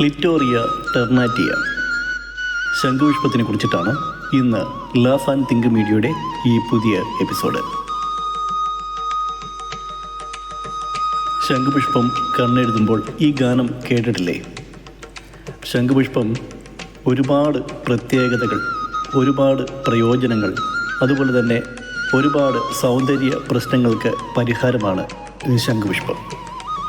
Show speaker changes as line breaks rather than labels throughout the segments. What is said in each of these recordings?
Clitoria ടെർണാറ്റിയ. ശംഖുപുഷ്പത്തിനെ കുറിച്ചിട്ടാണ് ഇന്ന് laugh and think മീഡിയയുടെ ഈ പുതിയ എപ്പിസോഡ്. ശംഖുപുഷ്പം കണ്ണെഴുതുമ്പോൾ ഈ ഗാനം കേട്ടിട്ടില്ലേ? ശംഖുപുഷ്പം ഒരുപാട് പ്രത്യേകതകൾ ഒരുപാട് പ്രയോജനങ്ങൾ അതുപോലെ തന്നെ ഒരുപാട് സൗന്ദര്യ പ്രശ്നങ്ങൾക്ക് പരിഹാരമാണ് ശംഖുപുഷ്പം.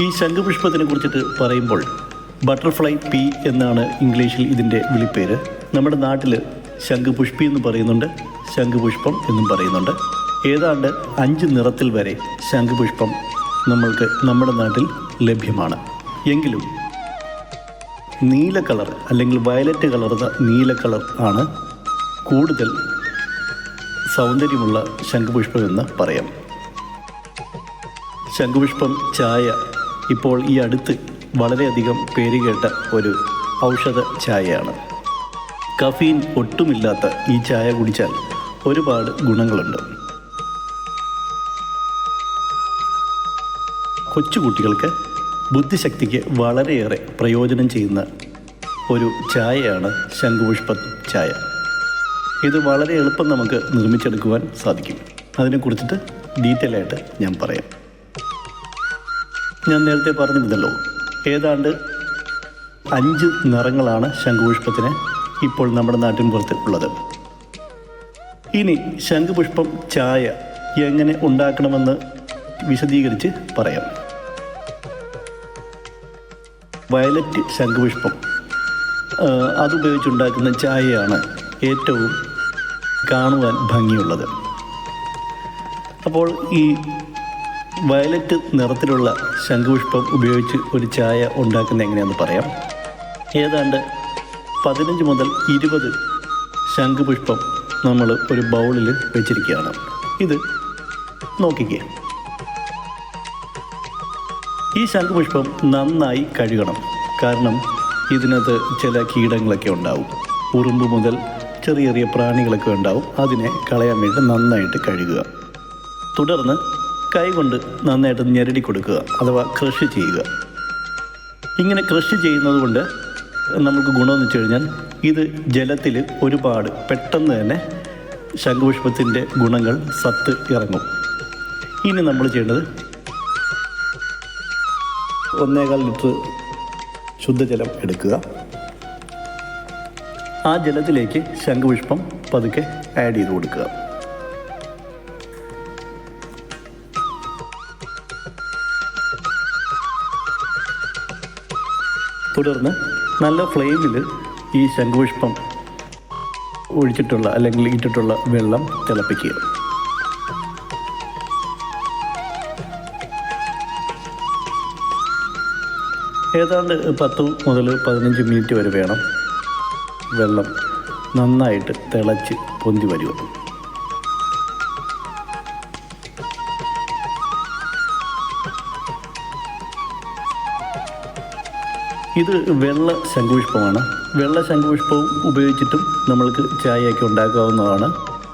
ഈ ശംഖുപുഷ്പത്തിനെ കുറിച്ചിട്ട് പറയുമ്പോൾ ബട്ടർഫ്ലൈ പി എന്നാണ് ഇംഗ്ലീഷിൽ ഇതിന്റെ വിളിപ്പേര്. നമ്മുടെ നാട്ടിൽ ശംഖുപുഷ്പി എന്ന് പറയുന്നുണ്ട് ശംഖുപുഷ്പം എന്നും പറയുന്നുണ്ട്. ഏതാണ്ട് അഞ്ച് നിറത്തിൽ വരെ ശംഖുപുഷ്പം നമ്മൾക്ക് നമ്മുടെ നാട്ടിൽ ലഭ്യമാണ്. എങ്കിലും നീല കളർ അല്ലെങ്കിൽ വയലറ്റ് കളർന്ന നീല കളർ ആണ് കൂടുതൽ സൗന്ദര്യമുള്ള ശംഖുപുഷ്പം എന്ന് പറയാം. ശംഖുപുഷ്പം ചായ ഇപ്പോൾ ഈ അടുത്ത് വളരെയധികം പേരുകേട്ട ഒരു ഔഷധ ചായയാണ്. കഫീൻ ഒട്ടുമില്ലാത്ത ഈ ചായ കുടിച്ചാൽ ഒരുപാട് ഗുണങ്ങളുണ്ട്. കൊച്ചുകുട്ടികൾക്ക് ബുദ്ധിശക്തിക്ക് വളരെയേറെ പ്രയോജനം ചെയ്യുന്ന ഒരു ചായയാണ് ശംഖുപുഷ്പ ചായ. ഇത് വളരെ എളുപ്പം നമുക്ക് നിർമ്മിച്ചെടുക്കുവാൻ സാധിക്കും. അതിനെക്കുറിച്ചിട്ട് ഡീറ്റെയിൽ ആയിട്ട് ഞാൻ പറയാം. ഞാൻ നേരത്തെ പറഞ്ഞിരുന്നല്ലോ ഏതാണ്ട് അഞ്ച് നിറങ്ങളാണ് ശംഖുപുഷ്പത്തിന് ഇപ്പോൾ നമ്മുടെ നാട്ടിൻ പുറത്ത് ഉള്ളത്. ഇനി ശംഖുപുഷ്പം ചായ എങ്ങനെ ഉണ്ടാക്കണമെന്ന് വിശദീകരിച്ച് പറയാം. വയലറ്റ് ശംഖുപുഷ്പം അതുപയോഗിച്ചുണ്ടാക്കുന്ന ചായയാണ് ഏറ്റവും കാണുവാൻ ഭംഗിയുള്ളത്. അപ്പോൾ ഈ വയലറ്റ് നിറത്തിലുള്ള ശംഖുപുഷ്പം ഉപയോഗിച്ച് ഒരു ചായ ഉണ്ടാക്കുന്ന എങ്ങനെയാണെന്ന് പറയാം. ഏതാണ്ട് പതിനഞ്ച് മുതൽ ഇരുപത് ശംഖുപുഷ്പം നമ്മൾ ഒരു ബൗളിൽ വെച്ചിരിക്കുകയാണ്. ഇത് നോക്കിക്കുക ഈ ശംഖുപുഷ്പം നന്നായി കഴുകണം. കാരണം ഇതിനകത്ത് ചില കീടങ്ങളൊക്കെ ഉണ്ടാവും. ഉറുമ്പ് മുതൽ ചെറിയ ചെറിയ പ്രാണികളൊക്കെ ഉണ്ടാവും. അതിനെ കളയാൻ വേണ്ടി നന്നായിട്ട് കഴുകുക. തുടർന്ന് കൈകൊണ്ട് നന്നായിട്ട് ഞെരടി കൊടുക്കുക അഥവാ കൃഷി ചെയ്യുക. ഇങ്ങനെ കൃഷി ചെയ്യുന്നത് കൊണ്ട് നമുക്ക് ഗുണമെന്ന് വെച്ച് കഴിഞ്ഞാൽ ഇത് ജലത്തിൽ ഒരുപാട് പെട്ടെന്ന് തന്നെ ശംഖുപുഷ്പത്തിന്റെ ഗുണങ്ങൾ സത്ത് ഇറങ്ങും. ഇനി നമ്മൾ ചെയ്യേണ്ടത് ഒന്നേകാൽ ലിറ്റർ ശുദ്ധജലം എടുക്കുക. ആ ജലത്തിലേക്ക് ശംഖുപുഷ്പം പതുക്കെ ആഡ് ചെയ്ത് കൊടുക്കുക. തുടർന്ന് നല്ല ഫ്ലെയിമിൽ ഈ ശംഖുപുഷ്പം ഒഴിച്ചിട്ടുള്ള അല്ലെങ്കിൽ ഇട്ടിട്ടുള്ള വെള്ളം തിളപ്പിക്കുക. ഏതാണ്ട് പത്ത് മുതൽ പതിനഞ്ച് മിനിറ്റ് വരെ വേണം വെള്ളം നന്നായിട്ട് തിളച്ച് പൊന്തി വരിക ഇത് വെള്ള ശംഖുപുഷ്പമാണ്. വെള്ള ശംഖുപുഷ്പവും ഉപയോഗിച്ചിട്ടും നമ്മൾക്ക് ചായയൊക്കെ ഉണ്ടാക്കാവുന്നതാണ്.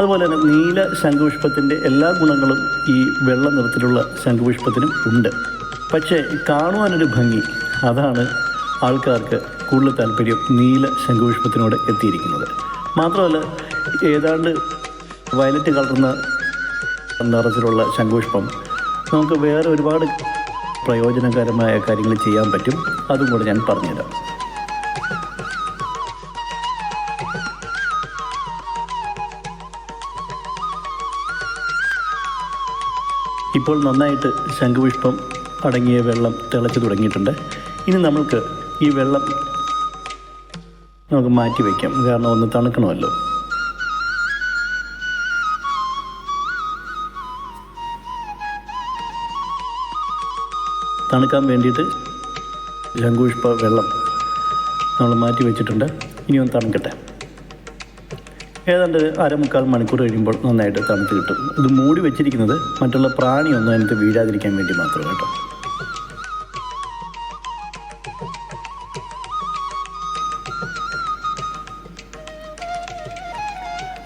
അതുപോലെ തന്നെ നീല ശംഖുപുഷ്പത്തിന്റെ എല്ലാ ഗുണങ്ങളും ഈ വെള്ള നിറത്തിലുള്ള ശംഖുപുഷ്പത്തിനും ഉണ്ട്. പക്ഷേ കാണുവാനൊരു ഭംഗി അതാണ് ആൾക്കാർക്ക് കൂടുതൽ താല്പര്യം നീല ശംഖുപുഷ്പത്തിനോട് എത്തിയിരിക്കുന്നത്. മാത്രമല്ല ഏതാണ്ട് വയലറ്റ് കളർന്ന നിറത്തിലുള്ള ശംഖുപുഷ്പം നമുക്ക് വേറെ ഒരുപാട് പ്രയോജനകരമായ കാര്യങ്ങൾ ചെയ്യാൻ പറ്റും. അതും കൂടെ ഞാൻ പറഞ്ഞുതരാം. ഇപ്പോൾ നന്നായിട്ട് ശംഖുപുഷ്പം അടങ്ങിയ വെള്ളം തിളച്ച് തുടങ്ങിയിട്ടുണ്ട്. ഇനി നമ്മൾക്ക് ഈ വെള്ളം നമുക്ക് മാറ്റി വയ്ക്കാം. കാരണം ഒന്ന് തണുക്കണമല്ലോ. തണുക്കാൻ വേണ്ടിയിട്ട് ശങ്കുഷ്പ വെള്ളം നമ്മൾ മാറ്റി വെച്ചിട്ടുണ്ട്. ഇനി ഒന്ന് തണുക്കട്ടെ. ഏതാണ്ട് അരമുക്കാൽ മണിക്കൂർ കഴിയുമ്പോൾ നന്നായിട്ട് തണുത്ത് കിട്ടും. ഇത് മൂടി വെച്ചിരിക്കുന്നത് മറ്റുള്ള പ്രാണിയൊന്നും അതിനകത്ത് വീഴാതിരിക്കാൻ വേണ്ടി മാത്രം കേട്ടോ.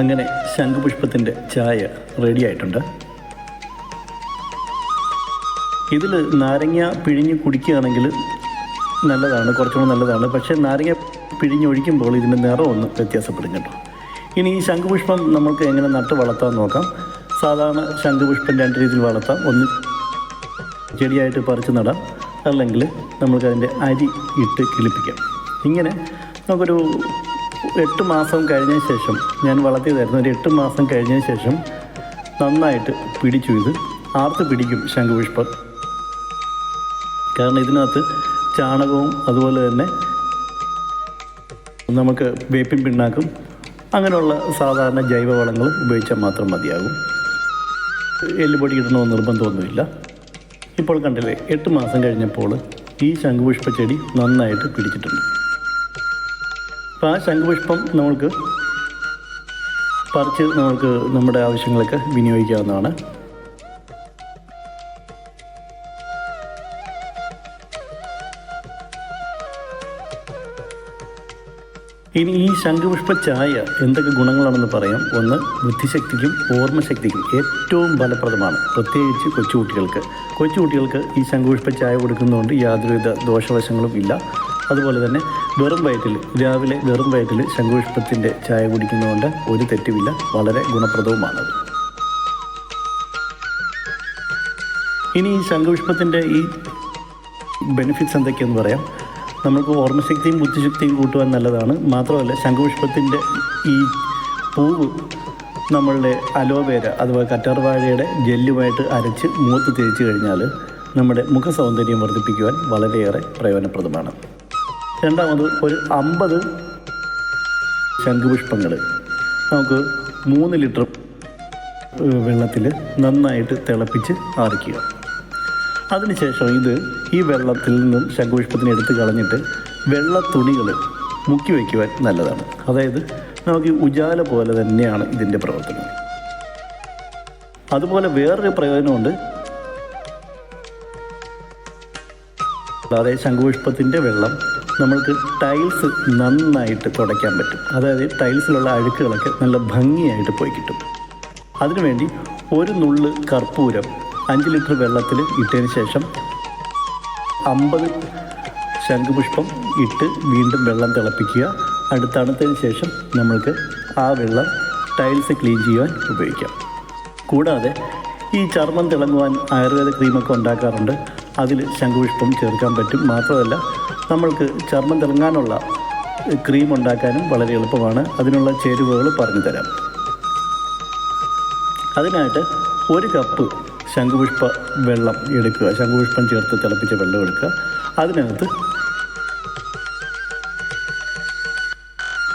അങ്ങനെ ശംഖുപുഷ്പത്തിന്റെ ചായ റെഡി ആയിട്ടുണ്ട്. ഇതിൽ നാരങ്ങ പിഴിഞ്ഞ് കുടിക്കുകയാണെങ്കിൽ നല്ലതാണ് കുറച്ചുകൂടെ നല്ലതാണ്. പക്ഷേ നാരങ്ങ പിഴിഞ്ഞൊഴിക്കുമ്പോൾ ഇതിന്റെ നിറം ഒന്ന് വ്യത്യാസപ്പെടും കേട്ടോ. ഇനി ഈ ശംഖുപുഷ്പം നമുക്ക് എങ്ങനെ നട്ട് വളർത്താൻ നോക്കാം. സാധാരണ ശംഖുപുഷ്പം രണ്ട് രീതിയിൽ വളർത്താം. ഒന്ന് ചെടിയായിട്ട് പറിച്ച് നടാം. അല്ലെങ്കിൽ നമുക്ക് അതിന്റെ അരി ഇട്ട് കിളിപ്പിക്കാം. ഇങ്ങനെ നമുക്കൊരു എട്ട് മാസം കഴിഞ്ഞതിന് ശേഷം ഞാൻ വളർത്തിയതായിരുന്നു ഒരു എട്ട് മാസം കഴിഞ്ഞതിന് ശേഷം നന്നായിട്ട് പിടിച്ചു ഇത്. ആർത്ത് പിടിക്കും ശംഖുപുഷ്പം. കാരണം ഇതിനകത്ത് ചാണകവും അതുപോലെ തന്നെ നമുക്ക് വേപ്പിൻ പിണ്ണാക്കും അങ്ങനെയുള്ള സാധാരണ ജൈവവളങ്ങൾ ഉപയോഗിച്ചാൽ മാത്രം മതിയാകും. എല്ലുപൊടി ഇടണമെന്ന് നിർബന്ധമൊന്നുമില്ല. ഇപ്പോൾ കണ്ടില്ലേ എട്ട് മാസം കഴിഞ്ഞപ്പോൾ ഈ ശംഖുപുഷ്പ ചെടി നന്നായിട്ട് പിടിച്ചിട്ടുണ്ട്. അപ്പോൾ ആ ശംഖുപുഷ്പം നമുക്ക് പറിച്ച് നമുക്ക് നമ്മുടെ ആവശ്യങ്ങളൊക്കെ വിനിയോഗിക്കാവുന്നതാണ്. ഇനി ഈ ശംഖുപുഷ്പ ചായ എന്തൊക്കെ ഗുണങ്ങളാണെന്ന് പറയാം. ഒന്ന് ബുദ്ധിശക്തിക്കും ഓർമ്മശക്തിക്കും ഏറ്റവും ഫലപ്രദമാണ് പ്രത്യേകിച്ച് കൊച്ചുകുട്ടികൾക്ക്. കൊച്ചുകുട്ടികൾക്ക് ഈ ശംഖുപുഷ്പ ചായ കൊടുക്കുന്നതുകൊണ്ട് യാതൊരുവിധ ദോഷവശങ്ങളും ഇല്ല. അതുപോലെ തന്നെ വെറും വയറ്റിൽ രാവിലെ വെറും വയറ്റിൽ ശംഖുപുഷ്പത്തിന്റെ ചായ കുടിക്കുന്നതുകൊണ്ട് ഒരു തെറ്റുമില്ല വളരെ ഗുണപ്രദവുമാണ് ഇനി ഈ ശംഖുപുഷ്പത്തിന്റെ ഈ ബെനിഫിറ്റ്സ് എന്തൊക്കെയെന്ന് പറയാം. നമുക്ക് ഓർമ്മശക്തിയും ബുദ്ധിശക്തിയും കൂട്ടുവാൻ നല്ലതാണ്. മാത്രമല്ല ശംഖുപുഷ്പത്തിന്റെ ഈ പൂവ് നമ്മളുടെ അലോവേര അഥവാ കറ്റാർവാഴയുടെ ജെല്ലുമായിട്ട് അരച്ച് മുഖത്ത് തേച്ച് കഴിഞ്ഞാൽ നമ്മുടെ മുഖ സൗന്ദര്യം വർദ്ധിപ്പിക്കുവാൻ വളരെയേറെ പ്രയോജനപ്രദമാണ്. രണ്ടാമത് ഒരു അമ്പത് ശംഖുപുഷ്പങ്ങൾ നമുക്ക് മൂന്ന് ലിറ്റർ വെള്ളത്തിൽ നന്നായിട്ട് തിളപ്പിച്ച് ആറിക്കുക. അതിനുശേഷം ഇത് ഈ വെള്ളത്തിൽ നിന്നും ശംഖുപുഷ്പത്തിന് എടുത്ത് കളഞ്ഞിട്ട് വെള്ള തുണികൾ മുക്കി വയ്ക്കുവാൻ നല്ലതാണ്. അതായത് നമുക്ക് ഉജാല പോലെ തന്നെയാണ് ഇതിന്റെ പ്രവർത്തനം. അതുപോലെ വേറൊരു പ്രയോജനമുണ്ട്. അതായത് ശംഖുപുഷ്പത്തിന്റെ വെള്ളം നമ്മൾക്ക് ടൈൽസ് നന്നായിട്ട് തുടയ്ക്കാൻ പറ്റും. അതായത് ടൈൽസിലുള്ള അഴുക്കുകളൊക്കെ നല്ല ഭംഗിയായിട്ട് പോയി കിട്ടും. അതിനുവേണ്ടി ഒരു നുള്ള് കർപ്പൂരം അഞ്ച് ലിറ്റർ വെള്ളത്തിൽ ഇട്ടതിന് ശേഷം അമ്പത് ശംഖുപുഷ്പം ഇട്ട് വീണ്ടും വെള്ളം തിളപ്പിക്കുക. തണുത്തതിന് ശേഷം നമ്മൾക്ക് ആ വെള്ളം ടൈൽസ് ക്ലീൻ ചെയ്യുവാൻ ഉപയോഗിക്കാം. കൂടാതെ ഈ ചർമ്മം തിളങ്ങുവാൻ ആയുർവേദ ക്രീമൊക്കെ ഉണ്ടാക്കാറുണ്ട്. അതിൽ ശംഖുപുഷ്പം ചേർക്കാൻ പറ്റും. മാത്രമല്ല നമ്മൾക്ക് ചർമ്മം തിളങ്ങാനുള്ള ക്രീം ഉണ്ടാക്കാനും വളരെ എളുപ്പമാണ്. അതിനുള്ള ചേരുവകൾ പറഞ്ഞു തരാം അതിനായിട്ട് ഒരു കപ്പ് ശംഖുപുഷ്പ വെള്ളം എടുക്കുക. ശംഖുപുഷ്പം ചേർത്ത് തിളപ്പിച്ച വെള്ളം എടുക്കുക. അതിനകത്ത്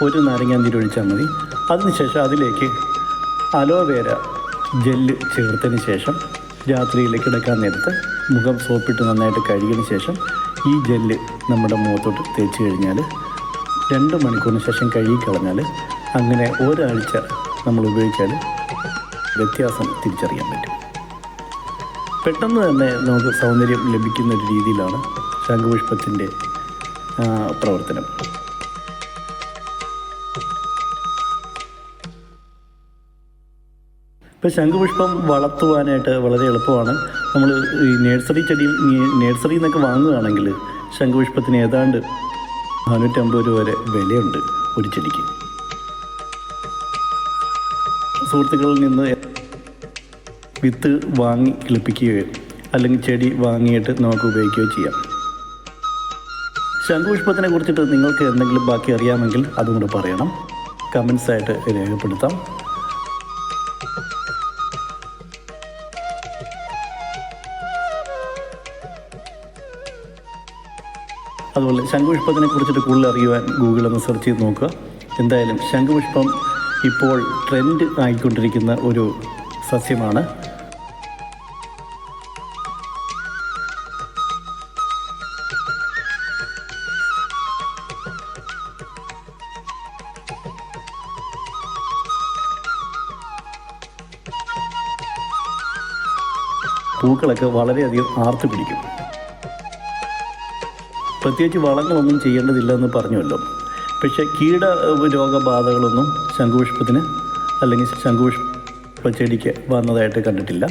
ഒരു നാരങ്ങാനീര് ഒഴിച്ചാൽ മതി. അതിനുശേഷം അതിലേക്ക് അലോവേര ജെല്ല് ചേർത്തതിന് ശേഷം രാത്രിയിൽ കിടക്കാൻ നേരത്ത് മുഖം സോപ്പിട്ട് നന്നായിട്ട് കഴുകിയതിന് ശേഷം ഈ ജെല്ല് നമ്മുടെ മുഖത്തോട്ട് തേച്ച് കഴിഞ്ഞാൽ രണ്ട് മണിക്കൂറിന് ശേഷം കഴുകിക്കളഞ്ഞാൽ അങ്ങനെ ഒരാഴ്ച നമ്മൾ ഉപയോഗിച്ചാൽ വ്യത്യാസം തിരിച്ചറിയാൻ പറ്റും. പെട്ടെന്ന് തന്നെ നമുക്ക് സൗന്ദര്യം ലഭിക്കുന്ന ഒരു രീതിയിലാണ് ശംഖുപുഷ്പത്തിന്റെ പ്രവർത്തനം. ഇപ്പോൾ ശംഖുപുഷ്പം വളർത്തുവാനായിട്ട് വളരെ എളുപ്പമാണ്. നമ്മൾ ഈ നേഴ്സറി ചെടിയിൽ നേഴ്സറിയിൽ നിന്നൊക്കെ വാങ്ങുകയാണെങ്കിൽ ശംഖുപുഷ്പത്തിന് ഏതാണ്ട് നാനൂറ്റമ്പത് രൂപ വരെ വിലയുണ്ട് ഒരു ചെടിക്ക്. സുഹൃത്തുക്കളിൽ നിന്ന് വിത്ത് വാങ്ങി കിളിപ്പിക്കുകയോ അല്ലെങ്കിൽ ചെടി വാങ്ങിയിട്ട് നമുക്ക് ഉപയോഗിക്കുകയോ ചെയ്യാം. ശംഖുപുഷ്പത്തിനെ കുറിച്ചിട്ട് നിങ്ങൾക്ക് എന്തെങ്കിലും ബാക്കി അറിയാമെങ്കിൽ അതും കൂടെ പറയണം. കമൻസായിട്ട് രേഖപ്പെടുത്താം. അതുപോലെ ശംഖുപുഷ്പത്തിനെ കുറിച്ചിട്ട് കൂടുതൽ അറിയുവാൻ ഗൂഗിൾ ഒന്ന് സെർച്ച് ചെയ്ത് നോക്കുക. എന്തായാലും ശംഖുപുഷ്പം ഇപ്പോൾ ട്രെൻഡ് ആയിക്കൊണ്ടിരിക്കുന്ന ഒരു സസ്യമാണ്. പൂക്കളൊക്കെ വളരെയധികം ആർത്ത് പിടിക്കും. പ്രത്യേകിച്ച് വളങ്ങളൊന്നും ചെയ്യേണ്ടതില്ല എന്ന് പറഞ്ഞുവല്ലോ. പക്ഷേ കീട രോഗബാധകളൊന്നും ശംഖുപുഷ്പത്തിന് അല്ലെങ്കിൽ ശംഖുപുഷ്പ ചെടിക്ക് വന്നതായിട്ട് കണ്ടിട്ടില്ല.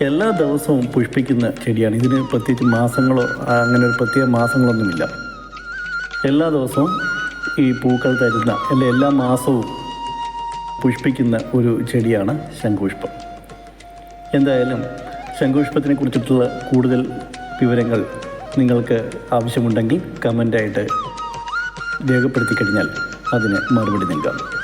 എല്ലാ ദിവസവും പുഷ്പിക്കുന്ന ചെടിയാണ്. ഇതിന് പ്രത്യേകിച്ച് മാസങ്ങളോ അങ്ങനെ ഒരു പ്രത്യേക മാസങ്ങളൊന്നുമില്ല. എല്ലാ ദിവസവും ഈ പൂക്കൾ തരുന്ന അല്ലെ എല്ലാ മാസവും പുഷ്പിക്കുന്ന ഒരു ചെടിയാണ് ശംഖുപുഷ്പം. എന്തായാലും ശംഖുപുഷ്പത്തിനെ കുറിച്ചിട്ടുള്ള കൂടുതൽ വിവരങ്ങൾ നിങ്ങൾക്ക് ആവശ്യമുണ്ടെങ്കിൽ കമന്റായിട്ട് രേഖപ്പെടുത്തി കഴിഞ്ഞാൽ അതിന് മറുപടി നൽകാം.